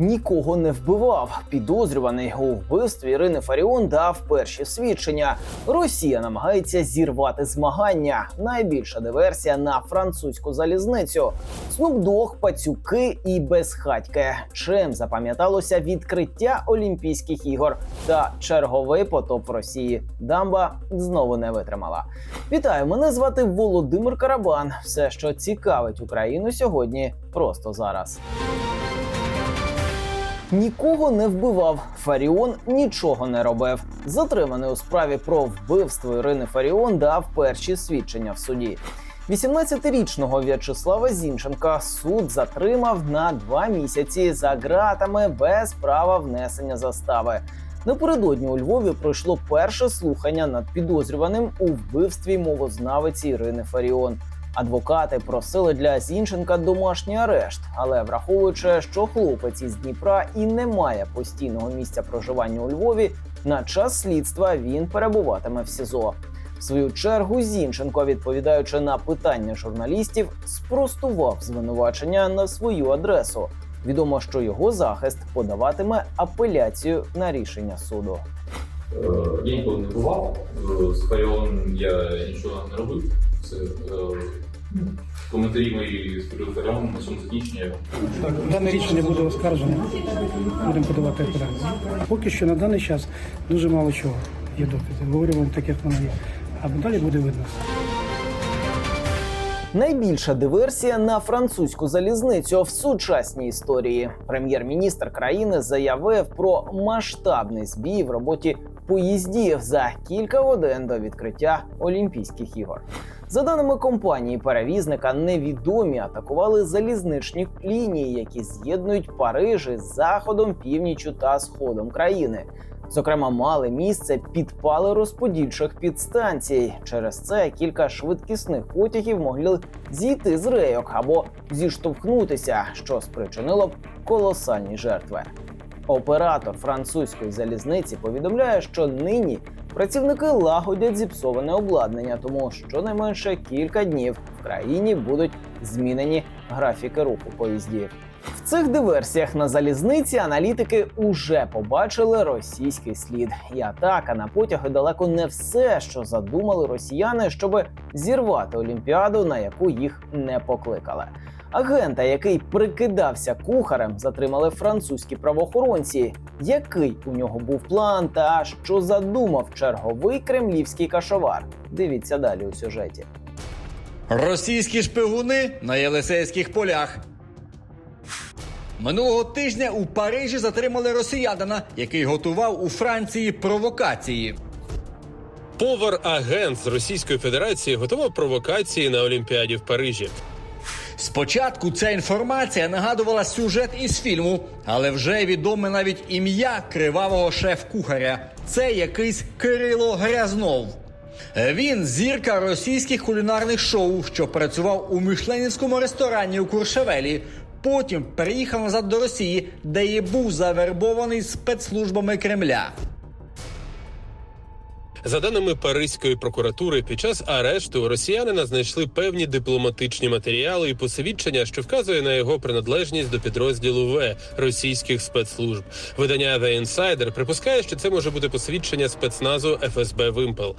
нікого не вбивав. Підозрюваний у вбивстві Ірини Фаріон дав перші свідчення. Росія намагається зірвати змагання. Найбільша диверсія на французьку залізницю. Снупдог, пацюки і безхатьки. Чим запам'яталося відкриття Олімпійських ігор та черговий потоп в Росії. Дамба знову не витримала. Вітаю, мене звати Володимир Карабан. Все, що цікавить Україну сьогодні, просто зараз. Нікого не вбивав. Фаріон нічого не робив. Затриманий у справі про вбивство Ірини Фаріон дав перші свідчення в суді. 18-річного В'ячеслава Зінченка суд затримав на два місяці за ґратами без права внесення застави. Напередодні у Львові пройшло перше слухання над підозрюваним у вбивстві мовознавиці Ірини Фаріон. Адвокати просили для Зінченка домашній арешт, але враховуючи, що хлопець із Дніпра і не має постійного місця проживання у Львові, на час слідства він перебуватиме в СІЗО. В свою чергу Зінченко, відповідаючи на питання журналістів, спростував звинувачення на свою адресу. Відомо, що його захист подаватиме апеляцію на рішення суду. Е, Я ніколи не бував. Е, З я нічого не робив. Це е, коментарі мої з Фаріону на цьому закінчення. Так, дане рішення буде оскаржено. Будемо подавати апеляцію. Поки що на даний час дуже мало чого є доказів. Говорю вам так, як воно є. А далі буде видно. Найбільша диверсія на французьку залізницю в сучасній історії. Прем'єр-міністр країни заявив про масштабний збій в роботі поїздів за кілька годин до відкриття Олімпійських ігор. За даними компанії перевізника, невідомі атакували залізничні лінії, які з'єднують Париж із заходом, північю та сходом країни. Зокрема, мали місце підпали розподільчих підстанцій. Через це кілька швидкісних потягів могли зійти з рейок або зіштовхнутися, що спричинило б колосальні жертви. Оператор французької залізниці повідомляє, що нині працівники лагодять зіпсоване обладнання, тому щонайменше кілька днів в країні будуть змінені графіки руху поїздів. В цих диверсіях на залізниці аналітики уже побачили російський слід. І атака на потяги далеко не все, що задумали росіяни, щоб зірвати олімпіаду, на яку їх не покликали. Агента, який прикидався кухарем, затримали французькі правоохоронці. Який у нього був план та що задумав черговий кремлівський кашовар? Дивіться далі у сюжеті. Російські шпигуни на Єлисейських полях. Минулого тижня у Парижі затримали росіянина, який готував у Франції провокації. Повар-агент з Російської Федерації готував провокації на Олімпіаді в Парижі. Спочатку ця інформація нагадувала сюжет із фільму, але вже відоме навіть ім'я кривавого шеф-кухаря. Це якийсь Кирило Грязнов. Він зірка російських кулінарних шоу, що працював у мишленівському ресторані у Куршевелі. Потім переїхав назад до Росії, де і був завербований спецслужбами Кремля. За даними Паризької прокуратури, під час арешту росіянина знайшли певні дипломатичні матеріали і посвідчення, що вказує на його приналежність до підрозділу В російських спецслужб. Видання The Insider припускає, що це може бути посвідчення спецназу ФСБ Вимпел.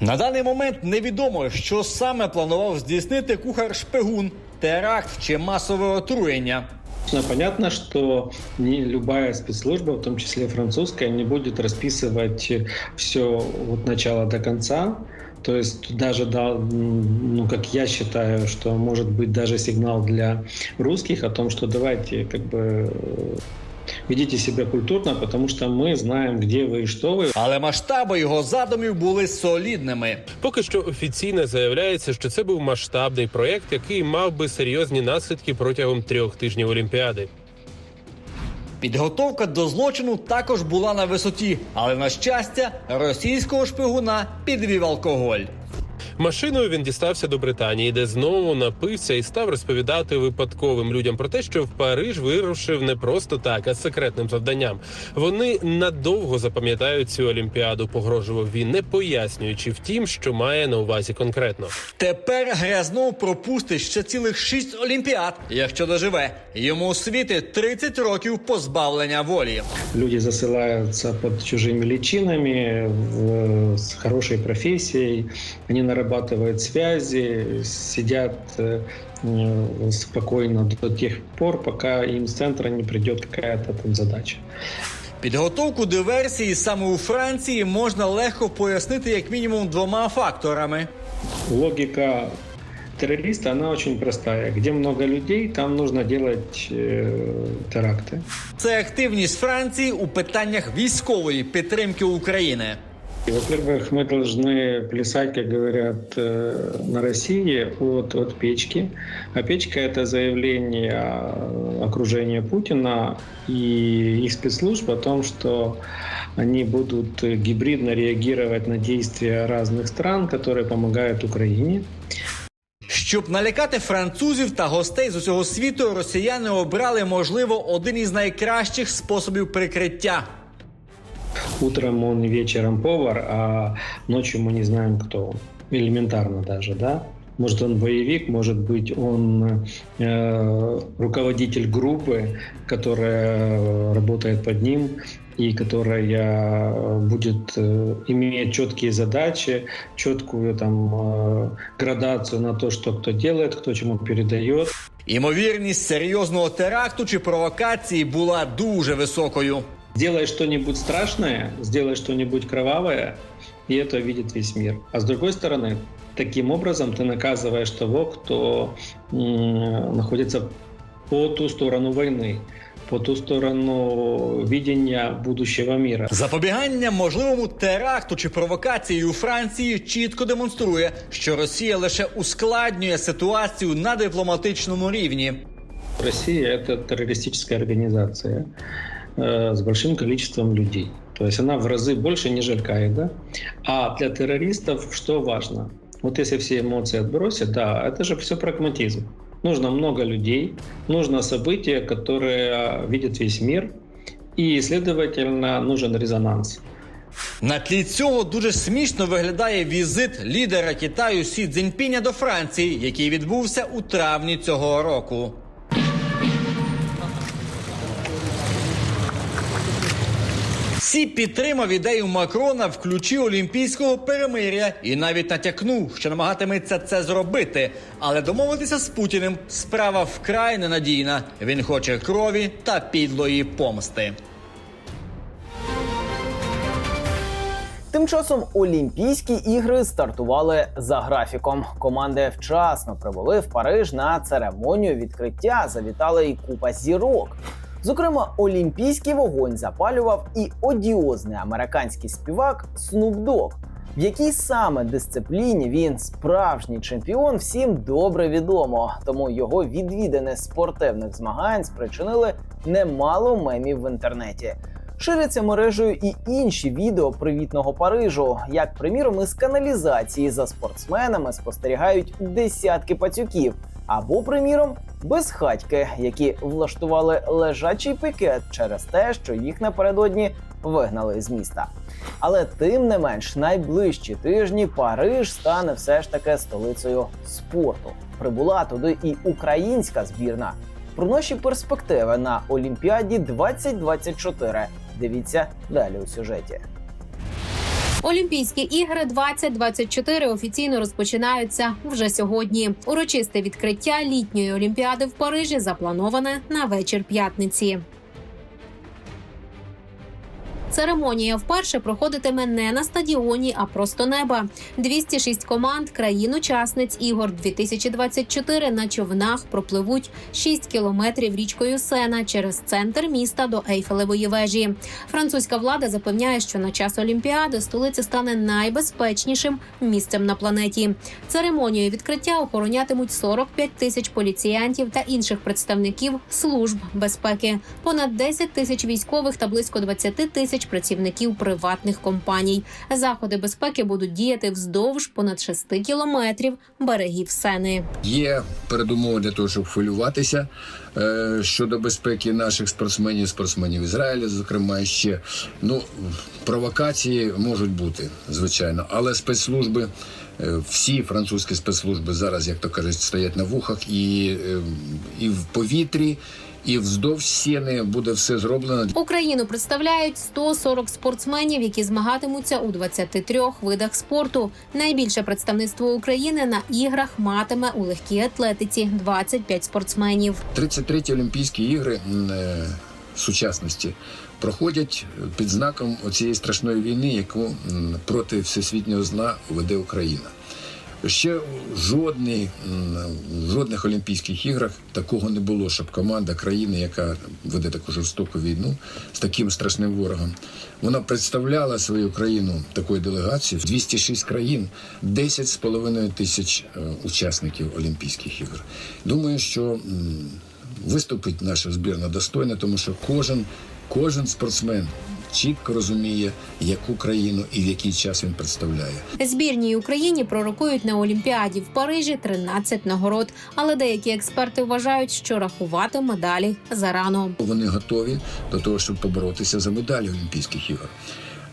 На даний момент невідомо, що саме планував здійснити кухар шпигун, теракт чи масове отруєння. Ну, Понятно, что не любая спецслужба, в том числе французская, не будет расписывать все от начала до конца. То есть даже, да, м, ну, как я считаю, что может быть даже сигнал для русских о том, что давайте как бы э, ведите себя культурно, потому что мы знаем, где вы и что вы. Але масштаби його задумів були солідними. Поки що офіційно заявляється, що це був масштабний проєкт, який мав би серйозні наслідки протягом трьох тижнів Олімпіади. Підготовка до злочину також була на висоті, але на щастя, російського шпигуна підвів алкоголь. Машиною він дістався до Британії, де знову напився і став розповідати випадковим людям про те, що в Париж вирушив не просто так, а з секретним завданням. Вони надовго запам'ятають цю олімпіаду. Погрожував він, не пояснюючи втім, що має на увазі конкретно. Тепер Грязнов пропустить ще цілих шість олімпіад, якщо доживе. Йому світить 30 років позбавлення волі. Люди засылаются под чужими личинами, в- с хорошей профессией, они нарабатывают связи, сидят э, э, спокойно до тех пор, пока им с центра не придет какая-то там задача. Підготовку диверсії саме у Франції можна легко пояснити як мінімум двома факторами. Логика террориста, она очень простая. Где много людей, там нужно делать э, теракты. Це активність Франції у питаннях військової підтримки України. И, Во-первых, мы должны плясать, как говорят, э, на России от, от печки. А печка – это заявление э, окружения Путина и их спецслужб о том, что они будут э, гибридно реагировать на действия разных стран, которые помогают Украине. Щоб налякати французів та гостей з усього світу, росіяни обрали, можливо, один із найкращих способів прикриття. Утром он и вечером повар, а ночью мы не знаем, кто он. Элементарно даже, да? Может, он боевик, может быть, он э, руководитель группы, которая работает под ним и которая будет э, иметь четкие задачи, четкую там э, градацию на то, что кто делает, кто чему передает. Імовірність серйозного теракту чи провокації була дуже високою. Сделай что-нибудь страшное, сделай что-нибудь кровавое, и это видит весь мир. А с другой стороны, таким образом ты наказываешь того, кто м, находится по ту сторону войны, по ту сторону видения будущего мира. Запобігання можливому теракту чи провокації у Франції чітко демонструє, що Росія лише ускладнює ситуацію на дипломатичному рівні. Россия – это террористическая организация э, с большим количеством людей. То есть она в разы больше, нежели Аль-Каида. А для террористов что важно? Вот если все эмоции отбросить, да, это же все прагматизм. Нужно много людей, нужно событие, которое видит весь мир, и, следовательно, нужен резонанс. На тлі цього дуже смішно виглядає візит лідера Китаю Сі Цзіньпіня до Франції, який відбувся у травні цього року. Підтримав ідею Макрона в ключі олімпійського перемиря і навіть натякнув, що намагатиметься це зробити. Але домовитися з Путіним справа вкрай ненадійна. Він хоче крові та підлої помсти. Тим часом Олімпійські ігри стартували за графіком. Команди вчасно прибули в Париж на церемонію відкриття. Завітали і купа зірок. Зокрема, олімпійський вогонь запалював і одіозний американський співак Snoop Dogg. В якій саме дисципліні він справжній чемпіон, всім добре відомо. Тому його відвідини спортивних змагань спричинили немало мемів в інтернеті. Ширяться мережею і інші відео привітного Парижу, як приміром із каналізації за спортсменами спостерігають десятки пацюків, або, приміром, безхатьки, які влаштували лежачий пікет через те, що їх напередодні вигнали з міста. Але тим не менш, найближчі тижні Париж стане все ж таки столицею спорту. Прибула туди і українська збірна. Про наші перспективи на Олімпіаді 2024 дивіться далі у сюжеті. Олімпійські ігри 2024 офіційно розпочинаються вже сьогодні. Урочисте відкриття літньої олімпіади в Парижі заплановане на вечір п'ятниці. Церемонія вперше проходитиме не на стадіоні, а просто неба. 206 команд країн-учасниць ігор 2024 на човнах пропливуть 6 кілометрів річкою Сена через центр міста до Ейфелевої вежі. Французька влада запевняє, що на час Олімпіади столиця стане найбезпечнішим місцем на планеті. Церемонію відкриття охоронятимуть 45 тисяч поліціянтів та інших представників служб безпеки, понад 10 тисяч військових та близько 20 тисяч тисяч працівників приватних компаній. Заходи безпеки будуть діяти вздовж понад 6 кілометрів берегів Сени. Є передумови для того, щоб хвилюватися е, щодо безпеки наших спортсменів, спортсменів Ізраїля, зокрема ще ну провокації можуть бути, звичайно, але спецслужби. е, Всі французькі спецслужби зараз, як то кажуть, стоять на вухах, і, е, і в повітрі, і вздовж сіни буде все зроблено Україну представляють 140 спортсменів, які змагатимуться у 23 видах спорту. Найбільше представництво України на іграх матиме у легкій атлетиці 25 спортсменів. 33-ті Олімпійські ігри е, сучасності проходять під знаком цієї страшної війни, яку проти всесвітнього зла веде Україна. Ще жодний, в жодних Олімпійських іграх такого не було, щоб команда країни, яка веде таку жорстоку війну з таким страшним ворогом, вона представляла свою країну такою делегацією 206 країн, 10,5 тисяч е, учасників Олімпійських ігор. Думаю, що виступить наша збірна достойно, тому що кожен, кожен спортсмен чітко розуміє, яку країну і в який час він представляє. Збірній Україні пророкують на Олімпіаді в Парижі 13 нагород. Але деякі експерти вважають, що рахувати медалі зарано. Вони готові до того, щоб поборотися за медалі Олімпійських ігор.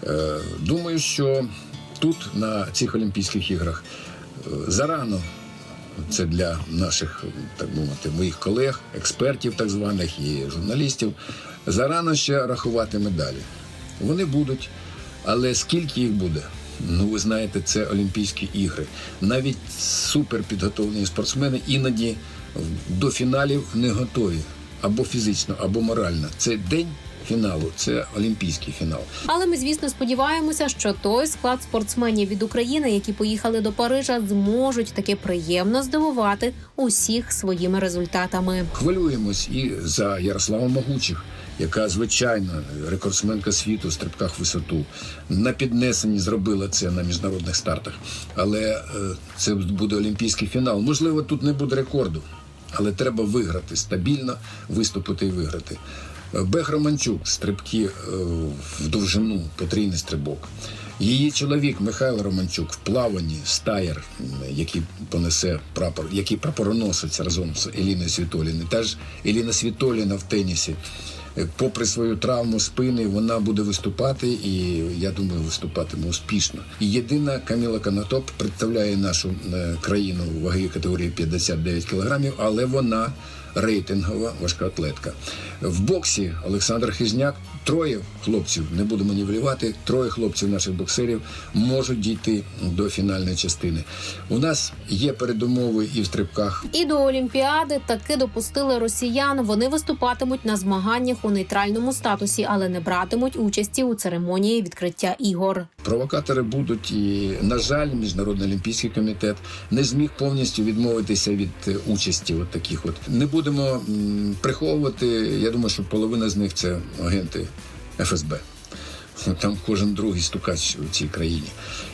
Е, Думаю, що тут, на цих Олімпійських іграх, е, зарано. Це для наших, так би мовити, моїх колег, експертів, так званих і журналістів. Зарано ще рахувати медалі. Вони будуть, але скільки їх буде? Ну, ви знаєте, це Олімпійські ігри. Навіть суперпідготовлені спортсмени іноді до фіналів не готові або фізично, або морально. Це день фіналу, це олімпійський фінал. Але ми, звісно, сподіваємося, що той склад спортсменів від України, які поїхали до Парижа, зможуть таки приємно здивувати усіх своїми результатами. Хвилюємось і за Ярослава Могучих, яка звичайно рекордсменка світу в стрибках висоту. На піднесенні зробила це на міжнародних стартах. Але е, це буде олімпійський фінал. Можливо, тут не буде рекорду, але треба виграти стабільно, виступити і виграти. Бех Романчук, стрибки е, в довжину, потрійний стрибок. Її чоловік Михайло Романчук в плаванні стаєр, який понесе прапор, який прапороноситься разом з Еліною Світоліною. Та ж Еліна Світоліна в тенісі. Е, Попри свою травму спини, вона буде виступати, і я думаю, виступатиме успішно. І єдина Каміла Канатоп представляє нашу е, країну ваговій категорії 59 кілограмів, але вона рейтингова важкоатлетка. В боксі Олександр Хижняк. Троє хлопців, не будемо нівелювати, троє хлопців наших боксерів можуть дійти до фінальної частини. У нас є передумови і в стрибках І до Олімпіади таки допустили росіян. Вони виступатимуть на змаганнях у нейтральному статусі, але не братимуть участі у церемонії відкриття ігор. Провокатори будуть, і на жаль, міжнародний олімпійський комітет не зміг повністю відмовитися від е, участі. От таких от не будемо м, приховувати. Я думаю, що половина з них це агенти ФСБ. Там кожен другий стукач у цій країні.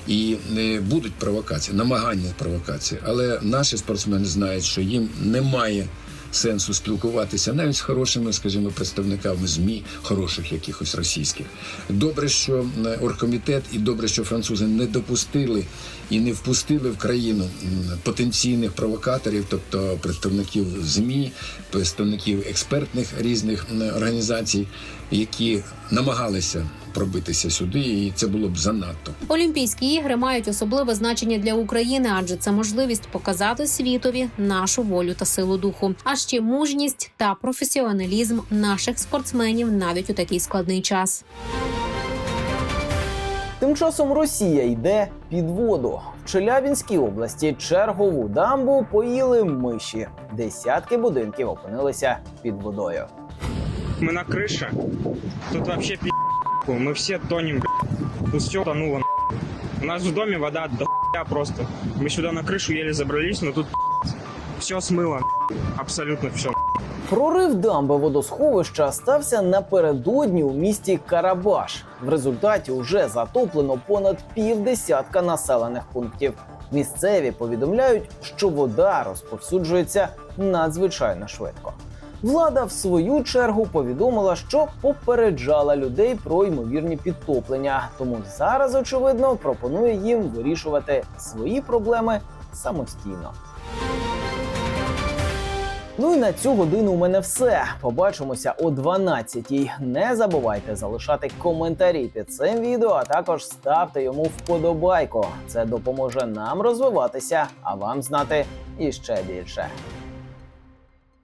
І е, будуть провокації, намагання провокації. Але наші спортсмени знають, що їм немає сенсу спілкуватися навіть з хорошими, скажімо, представниками ЗМІ, хороших якихось російських. Добре, що е, оргкомітет, і добре, що французи не допустили і не впустили в країну потенційних провокаторів, тобто представників ЗМІ, представників експертних різних організацій, які намагалися пробитися сюди, і це було б занадто. Олімпійські ігри мають особливе значення для України, адже це можливість показати світові нашу волю та силу духу, а ще мужність та професіоналізм наших спортсменів навіть у такий складний час. Тим часом Росія йде під воду. В Челябінській області чергову дамбу поїли миші. Десятки будинків опинилися під водою. Мы на крыше. Тут вообще пи***. Мы все тонем, бля. Тут все тонуло. нахуй. У нас в доме вода до хуя просто. Мы сюда на крышу еле забрались, но тут все смыло. нахуй. Абсолютно все. Прорив дамби водосховища стався напередодні у місті Карабаш. В результаті вже затоплено понад півдесятка населених пунктів. Місцеві повідомляють, що вода розповсюджується надзвичайно швидко. Влада, в свою чергу, повідомила, що попереджала людей про ймовірні підтоплення. Тому зараз, очевидно, пропонує їм вирішувати свої проблеми самостійно. Ну і на цю годину у мене все. Побачимося о 12-й. Не забувайте залишати коментарі під цим відео, а також ставте йому вподобайку. Це допоможе нам розвиватися, а вам знати іще більше.